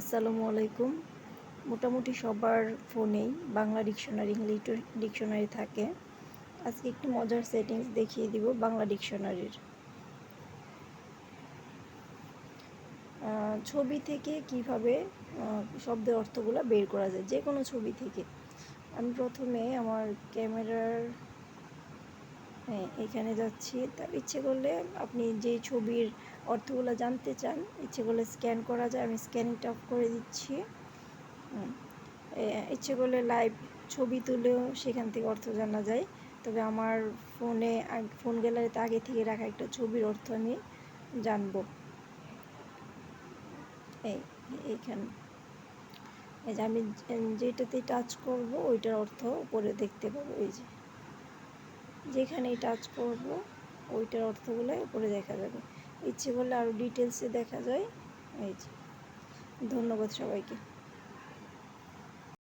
আসসালামু আলাইকুম। মোটামুটি সবার ফোনেই বাংলা ডিকশনারি, ইংলিশ ডিকশনারি থাকে। আজকে একটি মজার সেটিংস দেখিয়ে দিব বাংলা ডিকশনারির। ছবি থেকে কীভাবে শব্দের অর্থগুলো বের করা যায় যে কোনো ছবি থেকে। আমি প্রথমে আমার ক্যামেরার হ্যাঁ এখানে যাচ্ছি। তার ইচ্ছে করলে আপনি যে ছবির অর্থগুলো জানতে চান, ইচ্ছে করলে স্ক্যান করা যায়। আমি স্ক্যানিংটা অফ করে দিচ্ছি। ইচ্ছে করলে লাইভ ছবি তুলেও সেখান থেকে অর্থ জানা যায়। তবে আমার ফোনে ফোন গ্যালারিতে আগে থেকে রাখা একটা ছবির অর্থ আমি জানব। এই, এইখানে। এই যে আমি যেটাতে টাচ করব, ওইটার অর্থ উপরে দেখতে পাবো। এই যে। যেখানেই টাচ করব, ওইটার অর্থগুলো উপরে দেখা যাবে। ইচ্ছে করলে আরও ডিটেলসে দেখা যায়। এই যে, ধন্যবাদ সবাইকে।